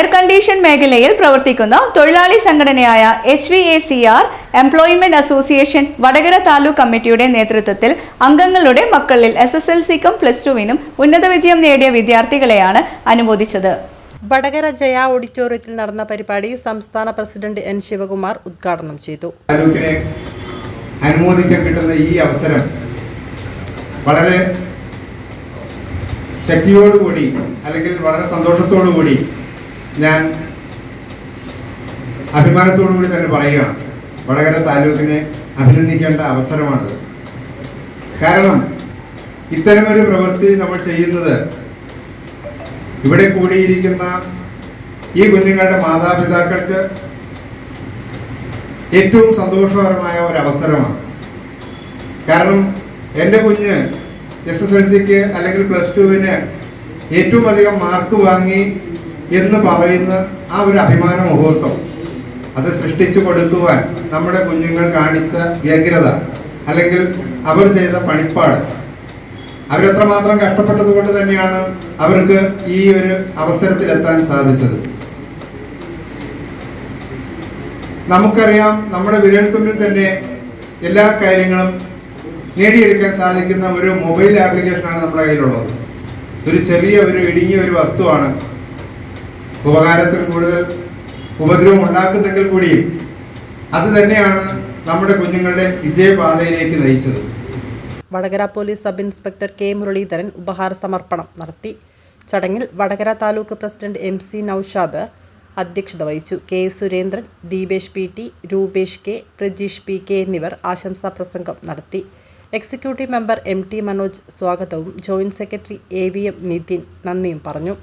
Air condition മേഖലയിൽ പ്രവർത്തിക്കുന്ന തൊഴിലാളി സംഘടനയായ H V A C R employment association Vadakara taluk കമ്മിറ്റിയുടെ നേതൃത്വത്തിൽ അംഗങ്ങളുടെ മക്കളിൽ എസ് എസ് എൽ സിക്കും പ്ലസ് ടുവിനും ഉന്നത വിജയം നേടിയ വിദ്യാർത്ഥികളെയാണ് അനുമോദിച്ചത്. വടകര ജയ ഓഡിറ്റോറിയത്തിൽ നടന്ന പരിപാടി സംസ്ഥാന പ്രസിഡന്റ് എൻ ശിവകുമാർ ഉദ്ഘാടനം ചെയ്തു. താലൂക്കിനെ അനുമോദിക്കാൻ കിട്ടുന്ന ഈ അവസരം വളരെ ശക്തിയോടുകൂടി അല്ലെങ്കിൽ വളരെ സന്തോഷത്തോടുകൂടി ഞാൻ അഭിമാനത്തോടുകൂടി തന്നെ പറയുകയാണ്. വടകര താലൂക്കിനെ അഭിനന്ദിക്കേണ്ട അവസരമാണത് കാരണം ഇത്തരമൊരു പ്രവൃത്തി നമ്മൾ ചെയ്യുന്നത് ഇവിടെ കൂടിയിരിക്കുന്ന ഈ കുഞ്ഞുങ്ങളുടെ മാതാപിതാക്കൾക്ക് ഏറ്റവും സന്തോഷകരമായ ഒരു അവസരമാണ്. കാരണം എന്റെ കുഞ്ഞ് എസ് എസ് എൽ സിക്ക് അല്ലെങ്കിൽ പ്ലസ് ടുവിന് ഏറ്റവും അധികം മാർക്ക് വാങ്ങി എന്ന് പറയുന്ന ആ ഒരു അഭിമാന മുഹൂർത്തം അത് സൃഷ്ടിച്ചു കൊടുക്കുവാൻ നമ്മുടെ കുഞ്ഞുങ്ങൾ കാണിച്ച വ്യഗ്രത അല്ലെങ്കിൽ അവർ ചെയ്ത പണിപ്പാട്. അവരെത്രമാത്രം കഷ്ടപ്പെട്ടത് കൊണ്ട് തന്നെയാണ് അവർക്ക് ഈ ഒരു അവസരത്തിലെത്താൻ സാധിച്ചത്. നമുക്കറിയാം നമ്മുടെ വിരൽത്തുമ്പിൽ തന്നെ എല്ലാ കാര്യങ്ങളും നേടിയെടുക്കാൻ സാധിക്കുന്ന ഒരു മൊബൈൽ ആപ്ലിക്കേഷനാണ് നമ്മുടെ കയ്യിലുള്ളത്. ഒരു ചെറിയ ഒരു ഇടുങ്ങിയ ഒരു വസ്തുവാണ് ഉപകാരത്തിൽ കൂടുതൽ ഉപദ്രവം ഉണ്ടാക്കുന്നെങ്കിൽ കൂടിയും അത് തന്നെയാണ് നമ്മുടെ കുഞ്ഞുങ്ങളുടെ വിജയപാതയിലേക്ക് നയിച്ചത്. Vadakara police sub inspector K Muraleedharan ഉപഹാര സമർപ്പണം നടത്തി. ചടങ്ങിൽ Vadakara taluk president M C Naushad അധ്യക്ഷത വഹിച്ചു. K Surendran Deepesh P T Rupesh K Prajeesh P K എന്നിവർ ആശംസാ പ്രസംഗം നടത്തി. Executive member M T Manoj സ്വാഗതവും joint secretary A V M Nithin നന്ദിയും പറഞ്ഞു.